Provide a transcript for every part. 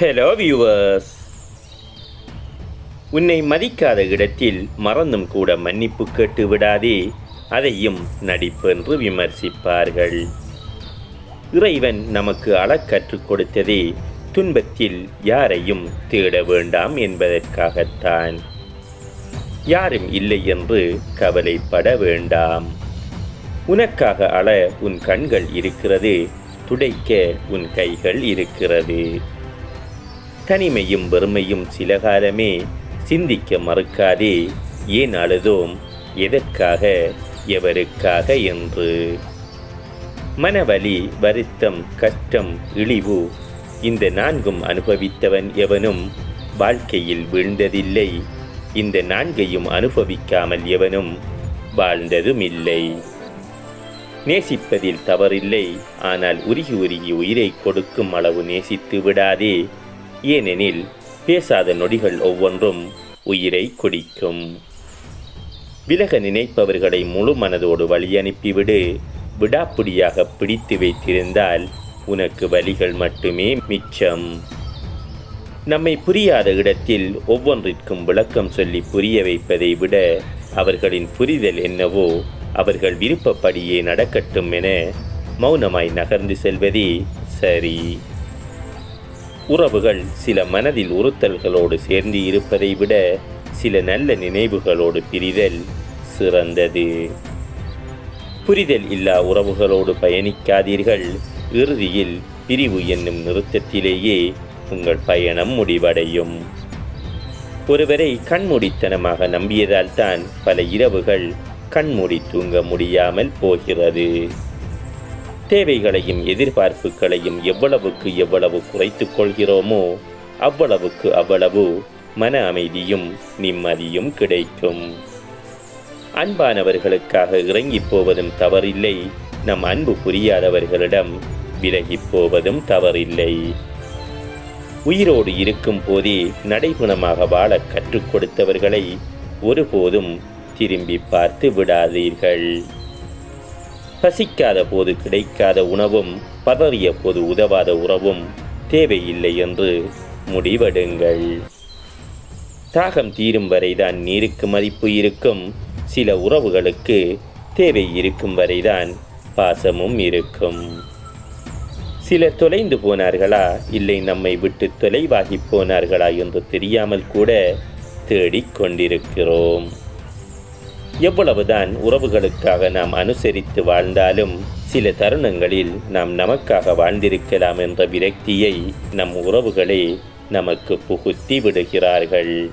Hello viewers உன்னை மதிக்காத இடத்தில் மறந்தும் கூட மன்னிப்பு கேட்டு விடாதே. அதையும் நடிப்பென்று விமர்சிப்பார்கள். இறைவன் நமக்கு அழக் கற்றுக் கொடுத்ததே துன்பத்தில் யாரையும் தேட வேண்டாம் என்பதற்காகத்தான். யாரும் இல்லை என்று கவலைப்பட வேண்டாம். உனக்காக அழ உன் கண்கள் இருக்கிறது துடைக்க உன் கைகள் இருக்கிறது. தனிமையும் வெறுமையும் சில காலமே சிந்திக்க மறுக்காதே. ஏன் அழுதோம்? எதற்காக? எவருக்காக என்று. மனவலி வருத்தம் கஷ்டம் இழிவு இந்த நான்கும் அனுபவித்தவன் எவனும் வாழ்க்கையில் வீழ்ந்ததில்லை. இந்த நான்கையும் அனுபவிக்காமல் எவனும் வாழ்ந்ததும் இல்லை நேசிப்பதில் தவறில்லை. ஆனால் உருகி உருகி உயிரை கொடுக்கும் அளவு நேசித்து விடாதே. ஏனெனில் பேசாத நொடிகள் ஒவ்வொன்றும் உயிரை குடிக்கும். விலக நினைப்பவர்களை முழு மனதோடு வழி அனுப்பிவிடு. விடாப்பிடியாக பிடித்து வைத்திருந்தால் உனக்கு வலிகள் மட்டுமே மிச்சம். நம்மை புரியாத இடத்தில் ஒவ்வொன்றிற்கும் விளக்கம் சொல்லி புரிய வைப்பதை விட அவர்களின் புரிதல் என்னவோ அவர்கள் விருப்பப்படியே நடக்கட்டும் என மௌனமாய் நகர்ந்து செல்வதே சரி. உறவுகள் சில மனதில் உறுத்தல்களோடு சேர்ந்து இருப்பதை விட சில நல்ல நினைவுகளோடு பிரிதல் சிறந்தது. புரிதல் இல்லா உறவுகளோடு பயணிக்காதீர்கள். இறுதியில் பிரிவு என்னும் நிறுத்தத்திலேயே உங்கள் பயணம் முடிவடையும். ஒருவரை கண்மூடித்தனமாக நம்பியதால் தான் பல இரவுகள் கண்மூடி தூங்க முடியாமல் போகிறது. தேவைகளையும் எதிர்பார்ப்புகளையும் எவ்வளவுக்கு எவ்வளவு குறைத்து கொள்கிறோமோ அவ்வளவுக்கு அவ்வளவு மன அமைதியும் நிம்மதியும் கிடைக்கும். அன்பானவர்களுக்காக இறங்கிப் போவதும் தவறில்லை. நம் அன்பு புரியாதவர்களிடம் விலகிப் போவதும் தவறில்லை. உயிரோடு இருக்கும் போதே நடைகுணமாக வாழ கற்றுக் கொடுத்தவர்களை ஒருபோதும் திரும்பி பார்த்து விடாதீர்கள். பசிக்காத போது கிடைக்காத உணவும் பதறிய போது உதவாத உறவும் தேவையில்லை என்று முடிவெடுங்கள். தாகம் தீரும் வரைதான் நீருக்கு மதிப்பு இருக்கும். சில உறவுகளுக்கு தேவை இருக்கும் வரைதான் பாசமும் இருக்கும். சிலர் தொலைந்து போனார்களா? இல்லை நம்மை விட்டு தொலைவாகி போனார்களா என்று தெரியாமல் கூட தேடிக் கொண்டிருக்கிறோம் எவ்வளவுதான் உறவுகளுக்காக நாம் அனுசரித்து வாழ்ந்தாலும் சில தருணங்களில் நாம் நமக்காக வாழ்ந்திருக்கலாம் என்ற விரக்தியை நம் உறவுகளே நமக்கு புகுத்தி விடுகிறார்கள்.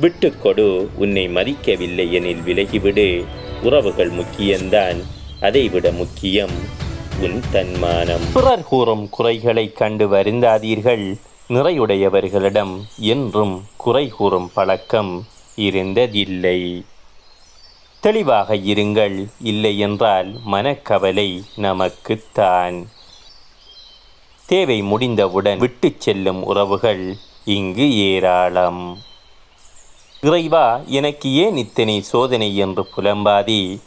விட்டுக்கொடு உன்னை மதிக்கவில்லை எனில் விலகிவிடு. உறவுகள் முக்கியம்தான் அதைவிட முக்கியம் உன் தன்மானம். பிறர் கூறும் குறைகளை கண்டு வருந்தாதீர்கள். நிறையுடையவர்களிடம் என்றும் குறை கூறும் பழக்கம் இருந்ததில்லை. தெளிவாக இருங்கள். இல்லை என்றால் மனக்கவலை நமக்குத்தான். தேவை முடிந்தவுடன் விட்டுச் செல்லும் உறவுகள் இங்கு ஏராளம். இறைவா எனக்கு ஏன் இத்தனை சோதனை என்று புலம்பாதி?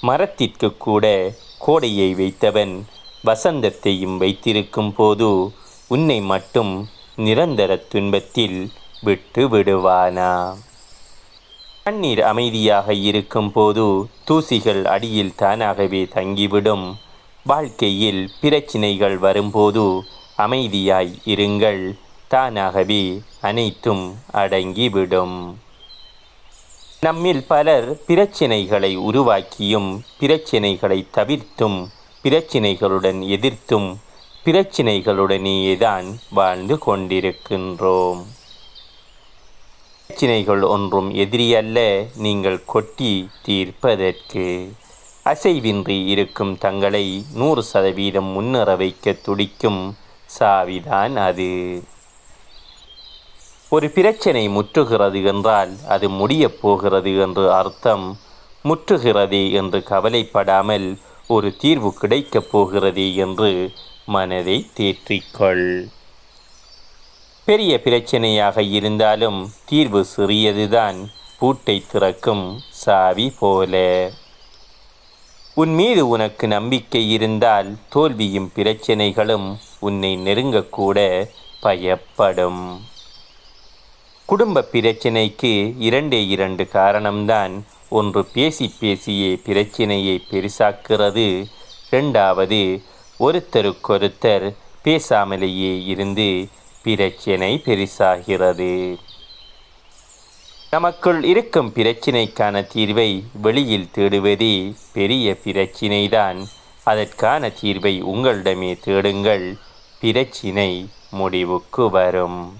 மரத்திற்கு கூட கோடையை வைத்தவன் வசந்தத்தையும் வைத்திருக்கும் போது உன்னை மட்டும் நிரந்தர துன்பத்தில் விட்டு விடுவானா தண்ணீர் அமைதியாக இருக்கும் போது தூசிகள் அடியில் தானாகவே தங்கிவிடும். வாழ்க்கையில் பிரச்சினைகள் வரும்போது அமைதியாய் இருங்கள். தானாகவே அனைத்தும் அடங்கிவிடும். நம்மில் பலர் பிரச்சினைகளை உருவாக்கியும் பிரச்சினைகளை தவிர்த்தும் பிரச்சினைகளுடன் எதிர்த்தும் பிரச்சினைகளுடனேயே தான் வாழ்ந்து கொண்டிருக்கின்றோம். பிரச்சினைகள் ஒன்றும் எதிரியல்ல நீங்கள் கொட்டி தீர்ப்பதற்கு. அசைவின்றி இருக்கும் தங்களை நூறு சதவீதம் முன்னேற வைக்க துடிக்கும் சாவிதான் அது. ஒரு பிரச்சனை முற்றுகிறது என்றால் அது முடியப் போகிறது என்று அர்த்தம். முற்றுகிறதே என்று கவலைப்படாமல் ஒரு தீர்வு கிடைக்கப் போகிறதே என்று மனதை தேற்றிக்கொள். பெரிய பிரச்சனையாக இருந்தாலும் தீர்வு சிறியதுதான். பூட்டை திறக்கும் சாவி போல. உன் மீது உனக்கு நம்பிக்கை இருந்தால் தோல்வியும் பிரச்சனைகளும் உன்னை நெருங்கக்கூட பயப்படும். குடும்ப பிரச்சினைக்கு இரண்டே இரண்டு காரணம்தான். ஒன்று பேசி பேசியே பிரச்சனையை பெருசாக்கிறது. ரெண்டாவது ஒருத்தருக்கொருத்தர் பேசாமலேயே இருந்து பிரச்சினை பெருசாகிறது. நமக்குள் இருக்கும் பிரச்சினைக்கான தீர்வை வெளியில் தேடுவதே பெரிய பிரச்சினைதான். அதற்கான தீர்வை உங்களிடமே தேடுங்கள். பிரச்சினை முடிவுக்கு வரும்.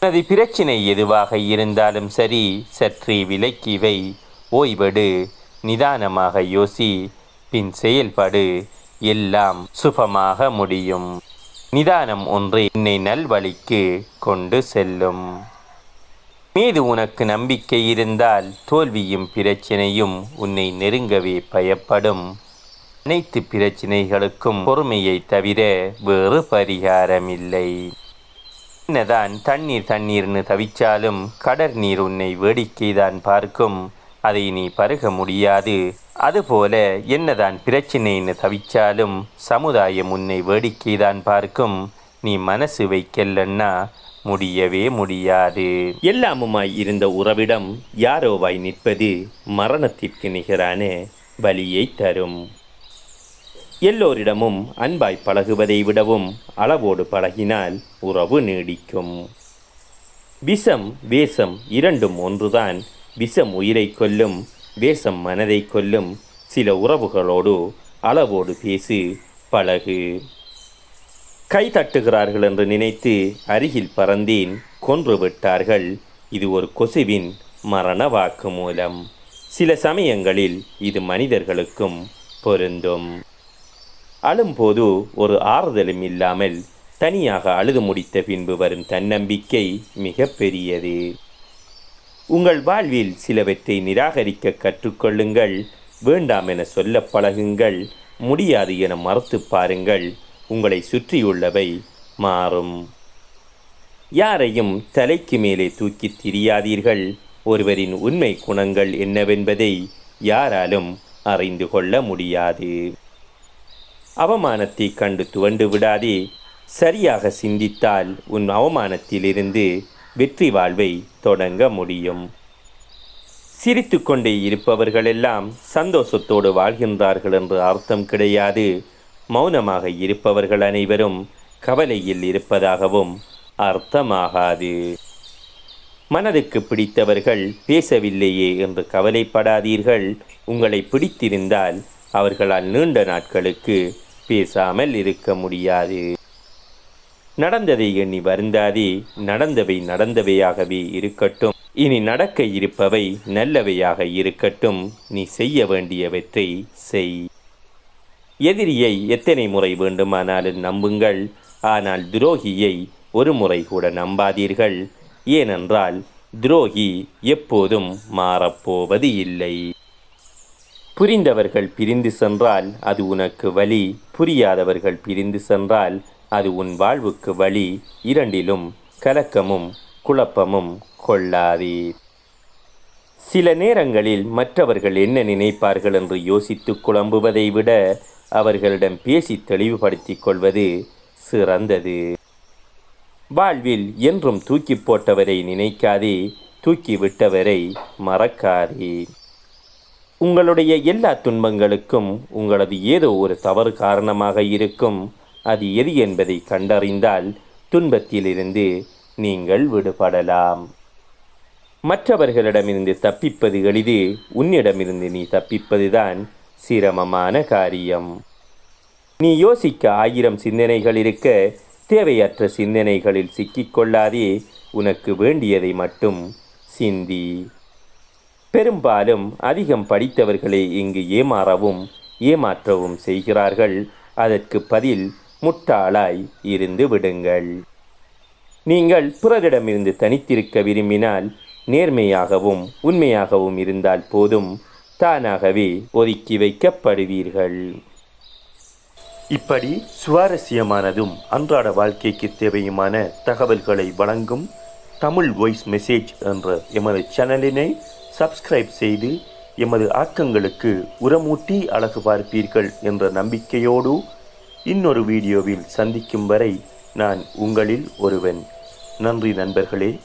உனது பிரச்சினை எதுவாக இருந்தாலும் சரி சற்றே விலக்கிவை ஓய்வெடு. நிதானமாக யோசி. பின் செயல்படு. எல்லாம் சுபமாக முடியும். நிதானம் ஒன்று என்னை நல்வழிக்கு கொண்டு செல்லும். மீது உனக்கு நம்பிக்கை இருந்தால் தோல்வியும் பிரச்சனையும் உன்னை நெருங்கவே பயப்படும். அனைத்து பிரச்சனைகளுக்கும் பொறுமையை தவிர வேறு பரிகாரமில்லை. என்னதான் தண்ணீர் தண்ணீர்னு தவிச்சாலும் கடற் நீர் உன்னை வேடிக்கைதான் பார்க்கும். அதை நீ பருக முடியாது. அதுபோல என்னதான் பிரச்சினைன்னு தவிச்சாலும் சமுதாயம் உன்னை வேடிக்கைதான் பார்க்கும். நீ மனசு வைக்கலன்னா முடியவே முடியாது. எல்லாமுமாய் இருந்த உறவிடம் யாரோவாய் நிற்பது மரணத்திற்கு நிகரான வலியை தரும். எல்லோரிடமும் அன்பாய் பழகுவதை விடவும் அளவோடு பழகினால் உறவு நீடிக்கும். விஷம் வேஷம் இரண்டும் ஒன்றுதான் விஷம் உயிரை கொல்லும் வேஷம் மனதை கொல்லும் சில உறவுகளோடு அளவோடு பேசு பழகு. கை தட்டுகிறார்கள் என்று நினைத்து அருகில் பறந்தேன் கொன்று விட்டார்கள். இது ஒரு கொசுவின் மரண வாக்கு மூலம். சில சமயங்களில் இது மனிதர்களுக்கும் பொருந்தும். அழும்போது ஒரு ஆறுதலும் இல்லாமல் தனியாக அழுது முடித்த பின்பு வரும் தன்னம்பிக்கை மிக பெரியது. உங்கள் வாழ்வில் சிலவற்றை நிராகரிக்க கற்றுக்கொள்ளுங்கள். வேண்டாம் என சொல்ல பழகுங்கள். முடியாது என மறுத்து பாருங்கள். உங்களை சுற்றியுள்ளவை மாறும். யாரையும் தலைக்கு மேலே தூக்கித் திரியாதீர்கள். ஒருவரின் உண்மை குணங்கள் என்னவென்பதை யாராலும் அறிந்து கொள்ள முடியாது. அவமானத்தை கண்டு துவண்டு விடாதே. சரியாக சிந்தித்தால் உன் அவமானத்திலிருந்து வெற்றி வாழ்வை தொடங்க முடியும். சிரித்துக்கொண்டே இருப்பவர்களெல்லாம் சந்தோஷத்தோடு வாழ்கின்றார்கள் என்று அர்த்தம் கிடையாது. மௌனமாக இருப்பவர்கள் அனைவரும் கவலையில் இருப்பதாகவும் அர்த்தமாகாது. மனதுக்கு பிடித்தவர்கள் பேசவில்லையே என்று கவலைப்படாதீர்கள். உங்களை பிடித்திருந்தால் அவர்களால் நீண்ட நாட்களுக்கு பேசாமல் இருக்க முடியாது. நடந்ததை எண்ணி வருந்தாதே நடந்தவை நடந்தவையாகவே இருக்கட்டும். இனி நடக்க இருப்பவை நல்லவையாக இருக்கட்டும். நீ செய்ய வேண்டியவற்றை செய். எதிரியை எத்தனை முறை வேண்டுமானாலும் நம்புங்கள். ஆனால் துரோகியை ஒரு முறை கூட நம்பாதீர்கள். ஏனென்றால் துரோகி எப்போதும் மாறப்போவது இல்லை. புரிந்தவர்கள் பிரிந்து சென்றால் அது உனக்கு வழி புரியாதவர்கள் பிரிந்து சென்றால் அது உன் வாழ்வுக்கு வழி இரண்டிலும் கலக்கமும் குழப்பமும் கொள்ளாதே சில நேரங்களில் மற்றவர்கள் என்ன நினைப்பார்கள் என்று யோசித்து குழம்புவதை விட அவர்களிடம் பேசி தெளிவுபடுத்திக் கொள்வது சிறந்தது. வாழ்வில் என்றும் தூக்கி போட்டவரை நினைக்காதே தூக்கி விட்டவரை மறக்காதே. உங்களுடைய எல்லா துன்பங்களுக்கும் உங்களது ஏதோ ஒரு தவறு காரணமாக இருக்கும். அது எது என்பதை கண்டறிந்தால் துன்பத்திலிருந்து நீங்கள் விடுபடலாம். மற்றவர்களிடமிருந்து தப்பிப்பது எளிது உன்னிடமிருந்து நீ தப்பிப்பதுதான் சிரமமான காரியம். நீ யோசிக்க ஆயிரம் சிந்தனைகள் இருக்க தேவையற்ற சிந்தனைகளில் சிக்கிக்கொள்ளாதே உனக்கு வேண்டியதை மட்டும் சிந்தி. பெரும்பாலும் அதிகம் படித்தவர்களை இங்கு ஏமாறவும் ஏமாற்றவும் செய்கிறார்கள். அதற்கு பதில் முட்டாளாய் இருந்து விடுங்கள். நீங்கள் பிறரிடமிருந்து தனித்திருக்க விரும்பினால் நேர்மையாகவும் உண்மையாகவும் இருந்தால் போதும் தானாகவே ஒதுக்கி வைக்கப்படுவீர்கள். இப்படி சுவாரஸ்யமானதும் அன்றாட வாழ்க்கைக்கு தேவையுமான தகவல்களை வழங்கும் தமிழ் வாய்ஸ் மெசேஜ் என்ற எமது சேனலினை சப்ஸ்கிரைப் செய்து எமது ஆக்கங்களுக்கு உரமூட்டி அழகு பார்ப்பீர்கள் என்ற நம்பிக்கையோடு இன்னொரு வீடியோவில் சந்திக்கும் வரை நான் உங்களில் ஒருவன். நன்றி நண்பர்களே.